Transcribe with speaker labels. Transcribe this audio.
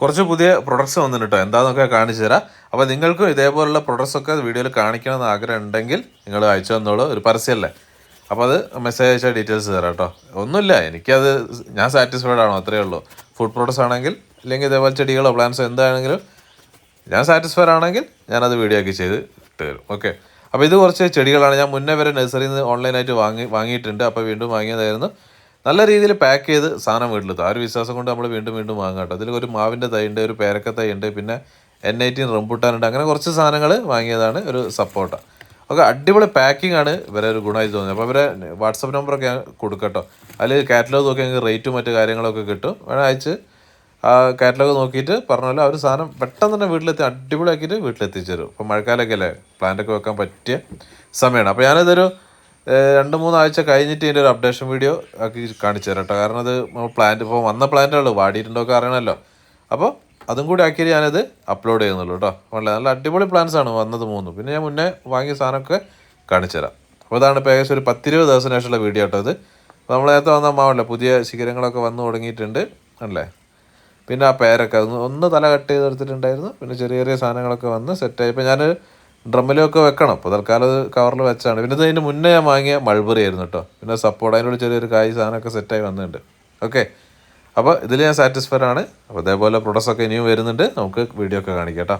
Speaker 1: കുറച്ച് പുതിയ പ്രൊഡക്ട്സ് വന്നിട്ടുണ്ട് കേട്ടോ എന്താണെന്നൊക്കെ കാണിച്ചു തരാം. അപ്പോൾ നിങ്ങൾക്കും ഇതേപോലുള്ള പ്രൊഡക്ട്സ് ഒക്കെ വീഡിയോയിൽ കാണിക്കണമെന്ന് ആഗ്രഹം ഉണ്ടെങ്കിൽ നിങ്ങൾ അയച്ചു തന്നോളൂ. ഒരു പരസ്യമല്ലേ? അപ്പോൾ അത് മെസ്സേജ് അയച്ചാൽ ഡീറ്റെയിൽസ് തരാം കേട്ടോ ഒന്നുമില്ല എനിക്കത് ഞാൻ സാറ്റിസ്ഫൈഡ് ആണോ? അത്രയേ ഉള്ളൂ. ഫുഡ് പ്രോഡക്ട്സ് ആണെങ്കിൽ അല്ലെങ്കിൽ ഇതേപോലെ ചെടികളോ പ്ലാന്റ്സോ എന്താണെങ്കിലും ഞാൻ സാറ്റിസ്ഫൈഡ് ആണെങ്കിൽ ഞാനത് വീഡിയോ ആക്കി ചെയ്ത് ഇട്ട് തരും. ഓക്കെ അപ്പോൾ ഇത് കുറച്ച് ചെടികളാണ്. ഞാൻ മുന്നേ വരെ നഴ്സറിയിൽ നിന്ന് ഓൺലൈനായിട്ട് വാങ്ങി വാങ്ങിയിട്ടുണ്ട്. അപ്പോൾ വീണ്ടും വാങ്ങിയതായിരുന്നു. നല്ല രീതിയിൽ പാക്ക് ചെയ്ത് സാധനം വീട്ടിലെത്തും. ആ ഒരു വിശ്വാസം കൊണ്ട് നമ്മൾ വീണ്ടും വീണ്ടും വാങ്ങാം കേട്ടോ. അതിൽ ഒരു മാവിന്റെ തൈ ഉണ്ട് ഒരു പേരക്ക തൈ ഉണ്ട് പിന്നെ എൻ ഐറ്റീൻ റംബുട്ടാനുണ്ട്. അങ്ങനെ കുറച്ച് സാധനങ്ങൾ വാങ്ങിയതാണ് ഒരു സപ്പോർട്ട ഒക്കെ അടിപൊളി പാക്കിംഗ് ആണ് ഇവരെ ഒരു ഗുണമായി തോന്നിയത്. അപ്പോൾ ഇവരെ വാട്സപ്പ് നമ്പറൊക്കെ കൊടുക്കട്ടോ അതിൽ കാറ്റലോഗ് നോക്കി ഞങ്ങൾക്ക് റേറ്റും മറ്റു കാര്യങ്ങളൊക്കെ കിട്ടും. വേണേൽ അയച്ച് ആ കാറ്റലോഗ് നോക്കിയിട്ട് പറഞ്ഞല്ലോ അവർ സാധനം പെട്ടെന്ന് തന്നെ വീട്ടിലെത്തി അടിപൊളിയാക്കിയിട്ട് വീട്ടിലെത്തിച്ചു തരും ഇപ്പോൾ മഴക്കാലമൊക്കെ അല്ലേ പ്ലാന്റൊക്കെ വെക്കാൻ പറ്റിയ സമയമാണ് അപ്പോൾ ഞാനിതൊരു രണ്ട് മൂന്നാഴ്ച കഴിഞ്ഞിട്ട് ഇതിന്റെ ഒരു അപ്ഡേഷൻ വീഡിയോ ആക്കി കാണിച്ചു തരാം കേട്ടോ. കാരണം അത് പ്ലാന്റ് ഇപ്പോൾ വന്ന പ്ലാന്റുള്ളൂ വാടിയിട്ടുണ്ടോ ഒക്കെ അറിയണമല്ലോ. അപ്പോൾ അതും കൂടി ആക്കിയിട്ട് ഞാനത് അപ്ലോഡ് ചെയ്യുന്നുള്ളൂ കേട്ടോ. വളരെ നല്ല അടിപൊളി പ്ലാൻസ് ആണ് വന്നത് മൂന്നും. പിന്നെ ഞാൻ മുന്നേ വാങ്ങിയ സാധനമൊക്കെ കാണിച്ചു തരാം. അപ്പോൾ അതാണ് ഇപ്പോൾ ഏകദേശം ഒരു പത്തിരുപത് ദിവസം ശേഷമുള്ള വീഡിയോ കേട്ടോ അത് നമ്മൾ നേരത്തെ വന്ന മാവല്ലോ പുതിയ ശിഖരങ്ങളൊക്കെ വന്നു തുടങ്ങിയിട്ടുണ്ട് അല്ലേ? പിന്നെ ആ പേരൊക്കെ ഒന്ന് ഒന്ന് തല കട്ട് ചെയ്ത് എടുത്തിട്ടുണ്ടായിരുന്നു പിന്നെ ചെറിയ ചെറിയ സാധനങ്ങളൊക്കെ വന്ന് സെറ്റായി ഇപ്പോൾ ഞാൻ ഡ്രമ്മിലൊക്കെ വെക്കണം. അപ്പോൾ തൽക്കാലം അത് കവറിൽ വെച്ചാണ്. പിന്നെ അതിന് മുന്നേ ഞാൻ വാങ്ങിയ മൾബറി ആയിരുന്നു കേട്ടോ. പിന്നെ സപ്പോർട്ട് അതിനോട് ചെറിയൊരു കായ് സാധനമൊക്കെ സെറ്റായി വന്നിട്ടുണ്ട്. ഓക്കെ അപ്പോൾ ഇതിൽ ഞാൻ സാറ്റിസ്ഫൈഡ് ആണ്. അപ്പോൾ അതേപോലെ പ്രൊഡക്ട്സ് ഒക്കെ ഇനിയും വരുന്നുണ്ട്. നമുക്ക് വീഡിയോ ഒക്കെ കാണിക്കാം കേട്ടോ.